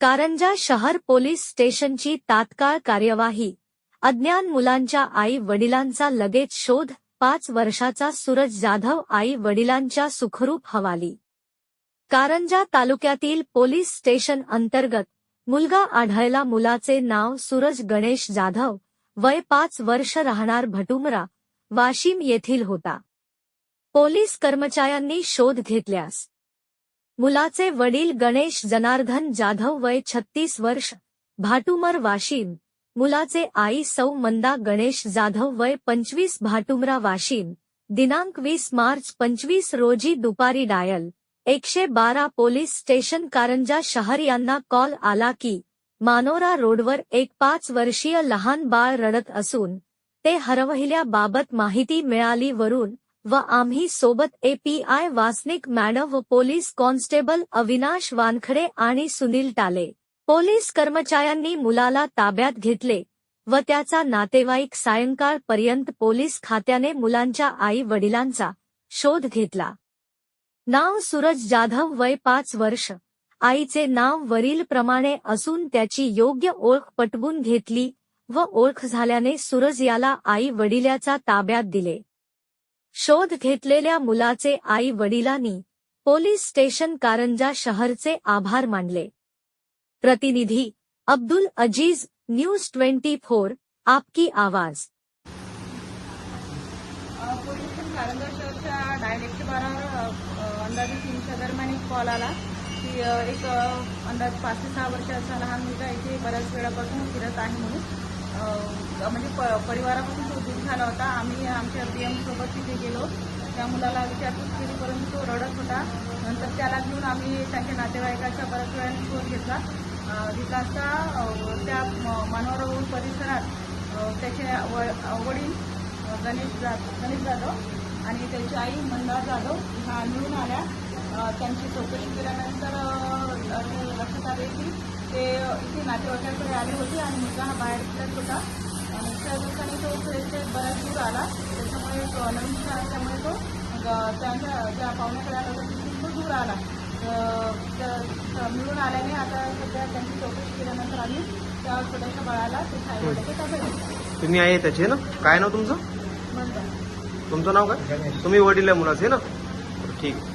कारंजा शहर पोलीस स्टेशनची तात्काळ कार्यवाही. अज्ञान मुलांच्या आई वडिलांचा लगेच शोध पाच वर्षाचा सूरज जाधव आई वडिलांच्या सुखरूप हवाली. कारंजा तालुक्यातील पोलीस स्टेशन अंतर्गत मुलगा आढळला मुलाचे नाव सूरज गणेश जाधव वय पाच वर्ष राहणार भटुमरा वाशिम येथील होता. पोलीस कर्मचाऱ्यांनी शोध घेतल्यास मुलाचे वडील गणेश जनार्दन जाधव वय छत्तीस वर्ष भाटुमर वाशिम. मुलाचे आई सौ मंदा गणेश जाधव वय पंचवीस भाटुमरा वाशिम. दिनांक वीस मार्च पंचवीस रोजी दुपारी डायल. एकशे बारा पोलीस स्टेशन कारंजा शहर यांना कॉल आला की मानोरा रोडवर एक पाच वर्षीय लहान बाळ रडत असून ते हरवहिल्याबाबत माहिती मिळाली वरून व आम्ही सोबत एपीआय वासनिक मॅडम व पोलीस कॉन्स्टेबल अविनाश वानखडे आणि सुनील टाले. पोलीस कर्मचाऱ्यांनी मुलाला ताब्यात घेतले व त्याचा नातेवाईक सायंकाळपर्यंत पोलीस खात्याने मुलांच्या आई वडिलांचा शोध घेतला. नाव सूरज जाधव वय पाच वर्ष. आईचे नाव वरीलप्रमाणे असून त्याची योग्य ओळख पटवून घेतली व ओळख झाल्याने सूरज याला आई वडिल्याचा ताब्यात दिले. शोध घेतलेल्या मुलाचे आई वडिलांनी पोलीस स्टेशन कारंजा शहरचे आभार मानले. प्रतिनिधी Abdul Aziz news twenty four आपकी आवाज. पोलीस स्टेशन कारंजा शहरच्या डायल एकशे बारावर अंदाजे तीनच्या दरम्यान एक कॉल आला की एक अंदाज पाच ते सहा वर्षाचा लहान मुलगा इथे बऱ्याच वेळापासून फिरत आहे म्हणून म्हणजे परिवारापासून झाला होता. आम्ही आमच्या पी एमसोबत तिथे गेलो. त्या मुलाला विचारपूस केली परंतु तो रडत होता. नंतर त्याला घेऊन आम्ही त्यांच्या नातेवाईकाच्या बऱ्याच वेळाने शोध घेतला. विकासचा त्या म- परिसरात त्याचे व- वडील गणेश जाधव गणेश जाधव आणि त्यांची आई मंदार जाधव ह्या मिळून आल्या. त्यांची चौकशी केल्यानंतर लक्षात आले की ते इथे नातेवाईकाकडे आले होते आणि मुलगा हा बाहेर फिरत होता. त्या दिवसांनी तो इथे बऱ्याच दूर आला त्याच्यामुळे तो नवीन शाळा असल्यामुळे तो त्यांच्या ज्या पाहुण्याकडे आला होता तिथून तो दूर आला मिळून आल्याने आता सध्या त्यांची चौकशी केल्यानंतर आम्ही त्या छोट्याशा बाळाला ते शाळेमध्ये ताब्यात तुम्ही आहे त्याचे ना? काय नाव तुमचं? तुमचं नाव काय? तुम्ही वडील आहे मुलाचे ना? ठीक आहे.